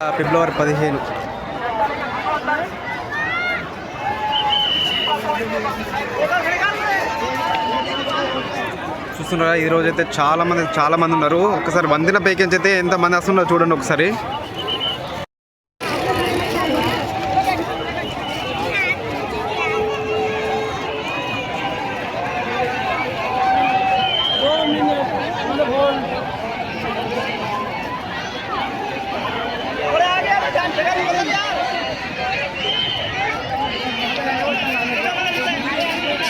ఫిబ్రవరి పదిహేను. చూస్తున్నారా ఈ అయితే చాలా మంది చాలా మంది ఉన్నారు. ఒకసారి వందిన పైకించి అయితే ఎంత మంది వస్తున్నారో చూడండి ఒకసారి.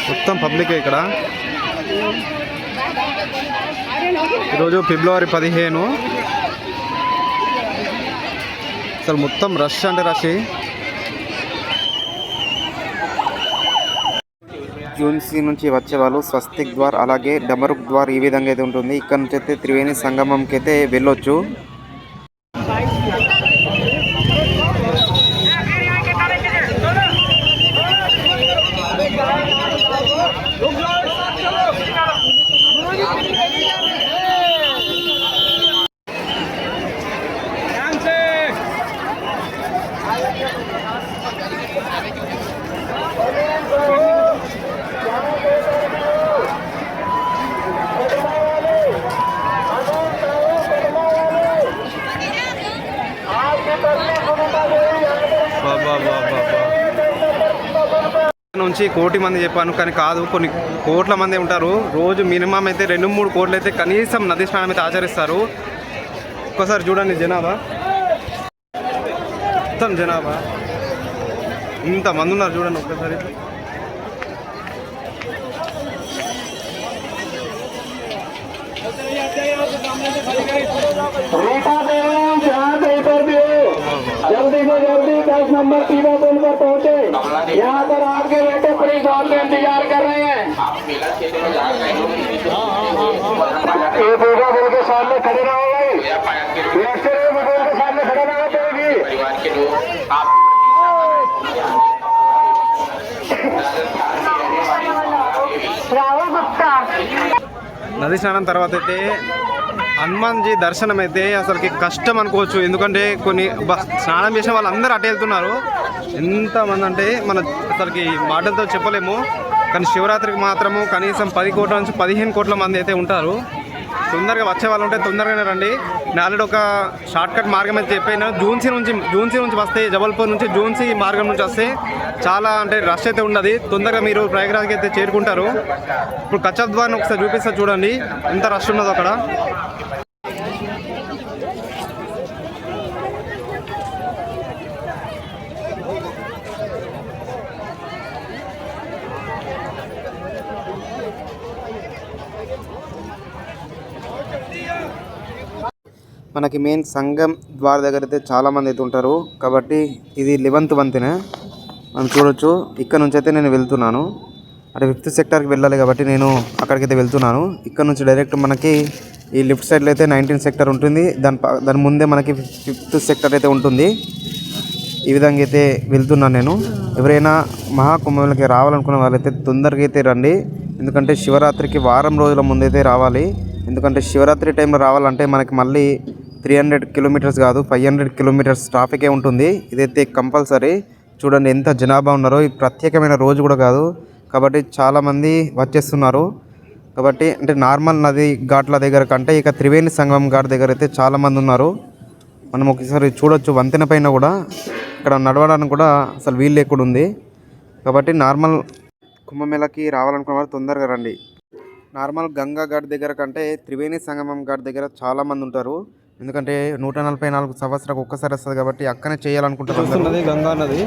మొత్తం పబ్లిక్ ఇక్కడ. ఈరోజు ఫిబ్రవరి పదిహేను. అసలు మొత్తం రష్ అంటే రష్. జూన్సీ నుంచి వచ్చే వాళ్ళు స్వస్తిక్ ద్వార్ అలాగే డమరుక్ ద్వార్ ఈ విధంగా అయితే ఉంటుంది. ఇక్కడ నుంచి అయితే త్రివేణి సంగమంకి అయితే వెళ్ళొచ్చు. నుంచి కోటి మంది చెప్పాను కానీ కాదు కొన్ని కోట్ల మంది ఉంటారు. రోజు మినిమం అయితే రెండు మూడు కోట్లు అయితే కనీసం నది స్నానం అయితే ఆచరిస్తారు. ఒక్కసారి చూడండి జనాభా. మొత్తం జనాభా. ఇంత మంది ఉన్నారు చూడండి ఒక్కసారి. जल्दी से जल्दी दस नंबर सीधा पुल पर पहुँचे यहाँ पर आपके बेटे पुलिस और के इंतजार कर रहे हैं ये पूजा पुल के सामने खड़े रहो भाई लेफ्ट से पुल के सामने खड़े रहो पड़ेगी परिवार के लोग आप राहुल गुप्ता నది స్నానం తర్వాత అయితే హనుమాన్జీ దర్శనం అయితే అసలుకి కష్టం అనుకోవచ్చు. ఎందుకంటే కొన్ని స్నానం చేసిన వాళ్ళందరూ అటు వెళ్తున్నారు. ఎంతమంది అంటే మన అసలుకి మాటలతో చెప్పలేము. కానీ శివరాత్రికి మాత్రము కనీసం పది కోట్ల నుంచి పదిహేను కోట్ల మంది అయితే ఉంటారు. తొందరగా వచ్చే వాళ్ళు ఉంటే తొందరగానే రండి. నేను ఆల్రెడీ ఒక షార్ట్ కట్ మార్గం అయితే చెప్పాను. జూన్సీ నుంచి జూన్సీ నుంచి వస్తే జబల్పూర్ నుంచి జూన్సీ మార్గం నుంచి వస్తే చాలా అంటే రష్ అయితే ఉండదు. తొందరగా మీరు ప్రయాగరాజ్కి అయితే చేరుకుంటారు. ఇప్పుడు కచ్చప్ ద్వారాన్ని ఒకసారి చూపిస్తే చూడండి. ఎంత రష్ ఉన్నదో అక్కడ. మనకి మెయిన్ సంఘం ద్వార దగ్గర అయితే చాలామంది అయితే ఉంటారు. కాబట్టి ఇది లెవెంత్ వంతెన. మనం చూడొచ్చు. ఇక్కడ నుంచి అయితే నేను వెళ్తున్నాను. అంటే ఫిఫ్త్ సెక్టార్కి వెళ్ళాలి కాబట్టి నేను అక్కడికైతే వెళ్తున్నాను. ఇక్కడ నుంచి డైరెక్ట్ మనకి ఈ లెఫ్ట్ సైడ్లో అయితే నైన్టీన్ సెక్టర్ ఉంటుంది. దాని ప- దాని ముందే మనకి ఫిఫ్త్ సెక్టర్ అయితే ఉంటుంది. ఈ విధంగా అయితే వెళ్తున్నాను నేను. ఎవరైనా మహాకుంభంలోకి రావాలనుకున్న వాళ్ళైతే తొందరగా అయితే రండి. ఎందుకంటే శివరాత్రికి వారం రోజుల ముందైతే రావాలి. ఎందుకంటే శివరాత్రి టైంలో రావాలంటే మనకి మళ్ళీ త్రీ హండ్రెడ్ కిలోమీటర్స్ కాదు ఫైవ్ హండ్రెడ్ కిలోమీటర్స్ ట్రాఫికే ఉంటుంది. ఇదైతే కంపల్సరీ. చూడండి ఎంత జనాభా ఉన్నారో. ఈ ప్రత్యేకమైన రోజు కూడా కాదు. కాబట్టి చాలామంది వచ్చేస్తున్నారు. కాబట్టి అంటే నార్మల్ నది ఘాట్ల దగ్గర కంటే ఇక త్రివేణి సంగమం ఘాట్ దగ్గర అయితే చాలామంది ఉన్నారు. మనం ఒకసారి చూడొచ్చు వంతెన పైన కూడా. ఇక్కడ నడవడానికి కూడా అసలు వీలు లేకుండా ఉంది కాబట్టి నార్మల్ కుంభమేళకి రావాలనుకున్న వారు తొందరగా రండి. నార్మల్ గంగా ఘాట్ దగ్గర కంటే త్రివేణి సంగమం ఘాట్ దగ్గర చాలామంది ఉంటారు. ఎందుకంటే నూట నలభై నాలుగు సంవత్సరాలకు ఒక్కసారి వస్తుంది కాబట్టి అక్కనే చేయాలనుకుంటున్నారు గంగా నది.